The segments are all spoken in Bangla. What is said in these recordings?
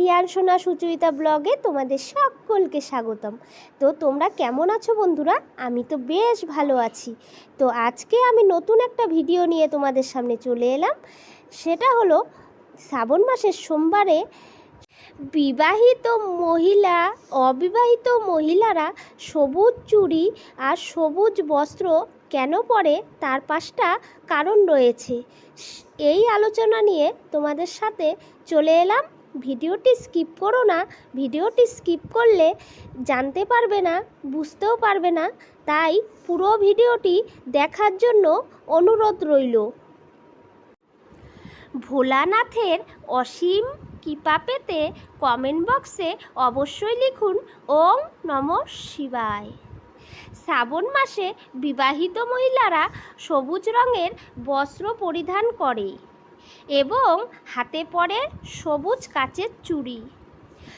রিয়ান সোনা সুচরিতা ব্লগে তোমাদের সকলকে স্বাগতম। তো তোমরা কেমন আছো বন্ধুরা? আমি তো বেশ ভালো আছি। তো আজকে আমি নতুন একটা ভিডিও নিয়ে তোমাদের সামনে চলে এলাম। সেটা হলো শ্রাবণ মাসের সোমবারে বিবাহিত মহিলা, অবিবাহিত মহিলারা সবুজ চুড়ি আর সবুজ বস্ত্র কেন পরে তার পাঁচটা কারণ রয়েছে। এই আলোচনা নিয়ে তোমাদের সাথে চলে এলাম। ভিডিওটি স্কিপ করো না, ভিডিওটি স্কিপ করলে জানতে পারবে না, বুঝতেও পারবে না, তাই পুরো ভিডিওটি দেখার জন্য অনুরোধ রইল। ভোলানাথের অসীম কৃপা পেতে কমেন্ট বক্সে অবশ্যই লিখুন ওম নম শিবায়। শ্রাবণ মাসে বিবাহিত মহিলারা সবুজ রঙের বস্ত্র পরিধান করে। এবং হাতে পরে সবুজ কাচের চুড়ি।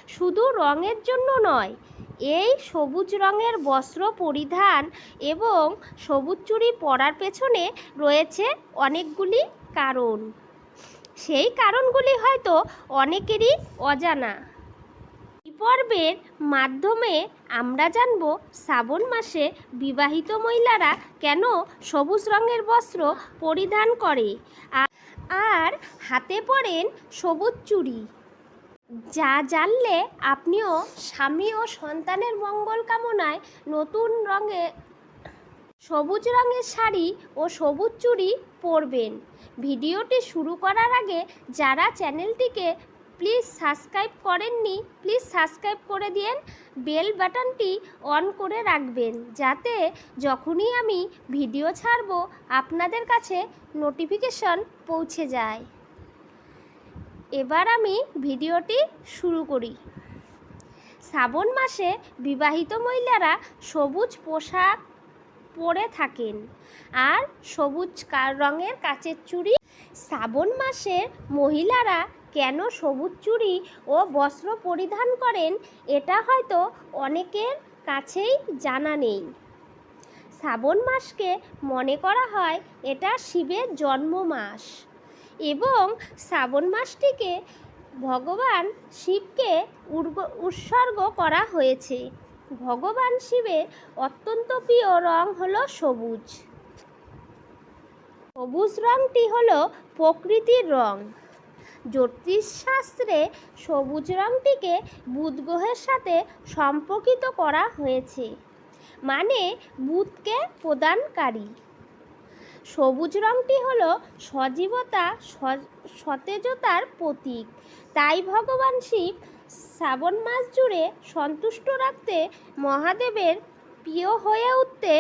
শুধু রঙের জন্য নয়, এই সবুজ রঙের বস্ত্র পরিধান এবং সবুজ চুড়ি পরার পেছনে রয়েছে অনেকগুলি কারণ। সেই কারণগুলি হয়তো অনেকেরই অজানা। পর্বের মাধ্যমে আমরা জানব শ্রাবণ মাসে বিবাহিত মহিলারা কেন সবুজ রঙের বস্ত্র পরিধান করে। আ- আর হাতে পরেন সবুজ চুড়ি। যা জানলে আপনিও স্বামী ও সন্তানের মঙ্গল কামনায় নতুন রঙে, সবুজ রঙের শাড়ি ও সবুজ চুড়ি পরবেন। ভিডিওটি শুরু করার আগে যারা চ্যানেলটিকে প্লিজ সাবস্ক্রাইব করেননি, প্লিজ সাবস্ক্রাইব করে দিন বেল বাটনটি অন করে রাখবেন, যাতে যখনই আমি ভিডিও ছাড়ব, আপনাদের কাছে নোটিফিকেশন পৌঁছে যায়। এবার আমি ভিডিওটি শুরু করি। শ্রাবণ মাসে বিবাহিত মহিলারা সবুজ পোশাক পরে থাকেন আর সবুজ রঙের কাচের চুড়ি। শ্রাবণ মাসের মহিলারা কেন সবুজ চুড়ি ও বস্ত্র পরিধান করেন এটা হয়তো অনেকের কাছেই জানা নেই। শ্রাবণ মাসকে মনে করা হয় এটা শিবের জন্ম মাস এবং শ্রাবণ মাসটিকে ভগবান শিবকে উৎসর্গ করা হয়েছে। ভগবান শিবের অত্যন্ত প্রিয় রং হলো সবুজ। সবুজ রংটি হলো প্রকৃতির রং। জ্যোতিষশাস্ত্রে সবুজ রংটিকে বুধ গ্রহের সাথে সম্পর্কিত করা হয়েছে। মানে বুধকে প্রদানকারী। সবুজ রংটি হলো সজীবতা সতেজতার প্রতীক। তাই ভগবান শিব শ্রাবণ মাস জুড়ে সন্তুষ্ট রাখতে মহাদেবের প্রিয় হয়ে উঠতে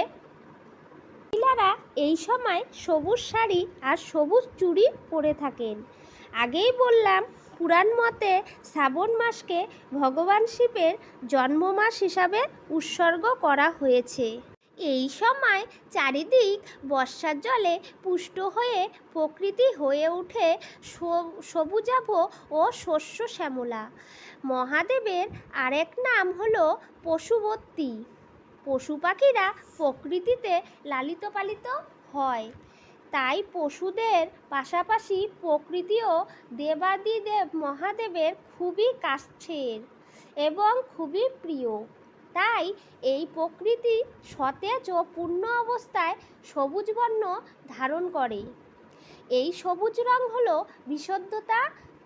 মহিলারা এই সময় সবুজ শাড়ি আর সবুজ চুড়ি পরে থাকেন। আগেই বললাম, পুরাণ মতে শ্রাবণ মাসকে ভগবান শিবের জন্ম মাস হিসাবে উৎসর্গ করা হয়েছে। এই সময় চারিদিক বর্ষার জলে পুষ্ট হয়ে প্রকৃতি হয়ে ওঠে সব- সবুজাভ ও শস্য শ্যামলা। মহাদেবের আরেক নাম হলো পশুবর্তী পশু পাখিরা প্রকৃতিতে লালিত পালিত হয়। তাই পশুদের পাশাপাশি প্রকৃতিও দেবাদিদেব মহাদেবের খুবই কাছের এবং খুবই প্রিয়। তাই এই প্রকৃতি সতেজ ও পূর্ণ অবস্থায় সবুজ বর্ণ ধারণ করে। এই সবুজ রং হল বিশুদ্ধতা,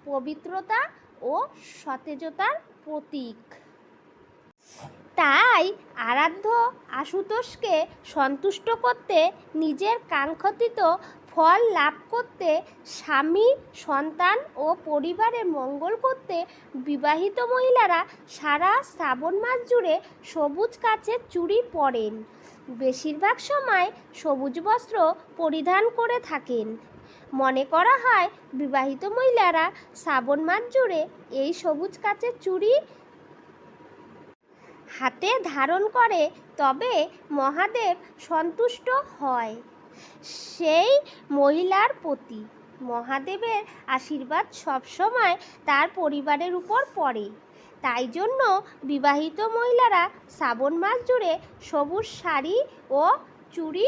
পবিত্রতা ও সতেজতার প্রতীক। তাই আরাধ্য আশুতোষকে সন্তুষ্ট করতে, নিজের কাঙ্ক্ষিত ফল লাভ করতে, স্বামী, সন্তান ও পরিবারের মঙ্গল করতে বিবাহিত মহিলারা সারা শ্রাবণ মাস জুড়ে সবুজ কাচের চুড়ি পরেন। বেশিরভাগ সময় সবুজ বস্ত্র পরিধান করে থাকেন। মনে করা হয়, বিবাহিত মহিলারা শ্রাবণ মাস জুড়ে এই সবুজ কাচের চুড়ি হাতে ধারণ করে তবে মহাদেব সন্তুষ্ট হয়। সেই মহিলার প্রতি মহাদেবের আশীর্বাদ সবসময় তার পরিবারের উপর পড়ে। তাই জন্য বিবাহিত মহিলারা শ্রাবণ মাস জুড়ে সবুজ শাড়ি ও চুড়ি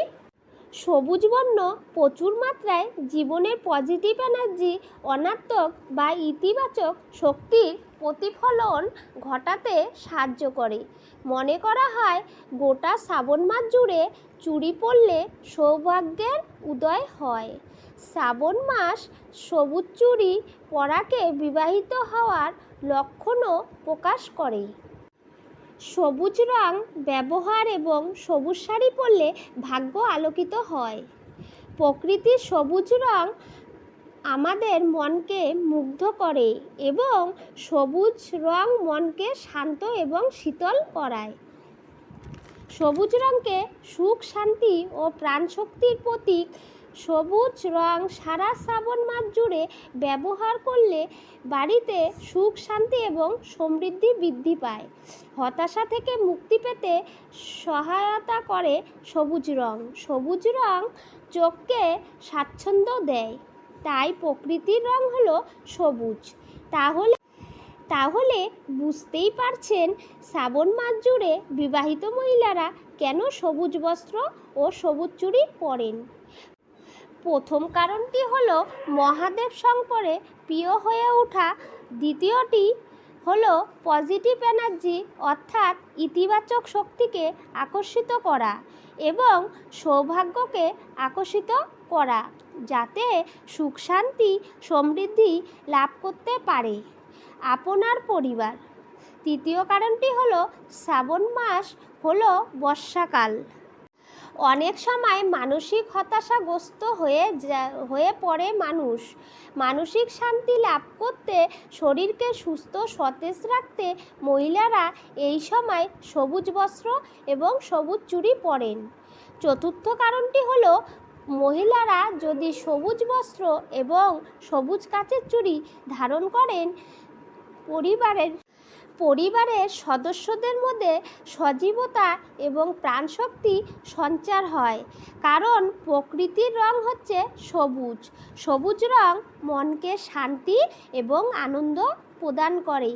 সবুজ বর্ণ প্রচুর মাত্রায় জীবনের পজিটিভ এনার্জি অনাত্মক বা ইতিবাচক শক্তির প্রতিফলন ঘটাতে সাহায্য করে। মনে করা হয়, গোটা শ্রাবণ মাস জুড়ে চুরি পড়লে সৌভাগ্যের উদয় হয়। শ্রাবণ মাস সবুজ চুরি পরাকে বিবাহিত হওয়ার লক্ষণও প্রকাশ করে। সবুজ রং, ব্যবহার এবং সবুজ শাড়ি পরলে ভাগ্য আলোকিত হয়। প্রকৃতির সবুজ রং আমাদের মনকে মুগ্ধ করে এবং সবুজ রং মনকে শান্ত এবং শীতল করায়। সবুজ রঙকে সুখ, শান্তি ও প্রাণশক্তির প্রতীক সবুজ রং, সারা শ্রাবণ মাস জুড়ে ব্যবহার করলে বাড়িতে সুখ, শান্তি এবং সমৃদ্ধি বৃদ্ধি পায়। হতাশা থেকে মুক্তি পেতে সহায়তা করে সবুজ রং। সবুজ রং চোখকে স্বাচ্ছন্দ্য দেয়, তাই প্রকৃতির রং হলো সবুজ। তাহলে তাহলে বুঝতেই পারছেন শ্রাবণ মাস জুড়ে বিবাহিত মহিলারা কেন সবুজ বস্ত্র ও সবুজ চুড়ি পরেন। প্রথম কারণটি হলো মহাদেব শঙ্করে প্রিয় হয়ে ওঠা। দ্বিতীয়টি হলো পজিটিভ এনার্জি অর্থাৎ ইতিবাচক শক্তিকে আকর্ষিত করা এবং সৌভাগ্যকে আকর্ষিত করা, যাতে সুখ শান্তি, সমৃদ্ধি লাভ করতে পারে আপনার পরিবার। তৃতীয় কারণটি হলো শ্রাবণ মাস হলো বর্ষাকাল। অনেক সময় মানসিক হতাশাগ্রস্ত হয়ে হয়ে পড়ে মানুষ। মানসিক শান্তি লাভ করতে, শরীরকে সুস্থ, সতেজ রাখতে মহিলারা এই সময় সবুজ বস্ত্র এবং সবুজ চুড়ি পরেন। চতুর্থ কারণটি হলো, মহিলারা যদি সবুজ বস্ত্র এবং সবুজ কাচের চুড়ি ধারণ করেন, পরিবারের পরিবারের সদস্যদের মধ্যে সজীবতা এবং প্রাণশক্তি সঞ্চার হয়। কারণ প্রকৃতির রং হচ্ছে সবুজ। সবুজ রং মনকে শান্তি এবং আনন্দ প্রদান করে।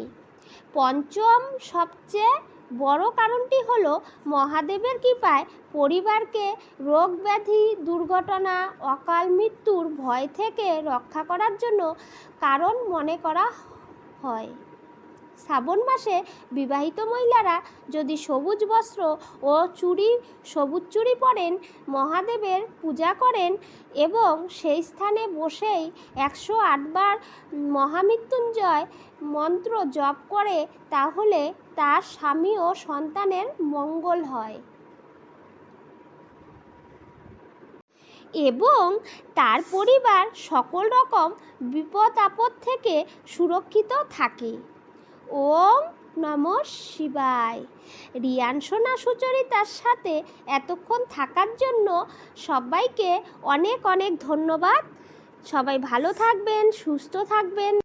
পঞ্চম সবচেয়ে বড় কারণটি হলো মহাদেবের কৃপায় পরিবারকে রোগ ব্যাধি, দুর্ঘটনা, অকাল মৃত্যুর ভয় থেকে রক্ষা করার জন্য কারণ মনে করা হয়। শ্রাবণ মাসে বিবাহিত মহিলারা যদি সবুজ বস্ত্র ও চুড়ি, সবুজ চুড়ি পরেন, মহাদেবের পূজা করেন এবং সেই স্থানে বসেই একশো আটবার মহামৃত্যুঞ্জয় মন্ত্র জপ করে, তাহলে তার স্বামী ও সন্তানের মঙ্গল হয়। এবং তার পরিবার সকল রকম বিপদ আপদ থেকে সুরক্ষিত থাকে। ওম নম শিবায়। রিয়ান সোনা সুচরিতার সাথে এতক্ষণ থাকার জন্য সবাইকে অনেক অনেক ধন্যবাদ। সবাই ভালো থাকবেন, সুস্থ থাকবেন।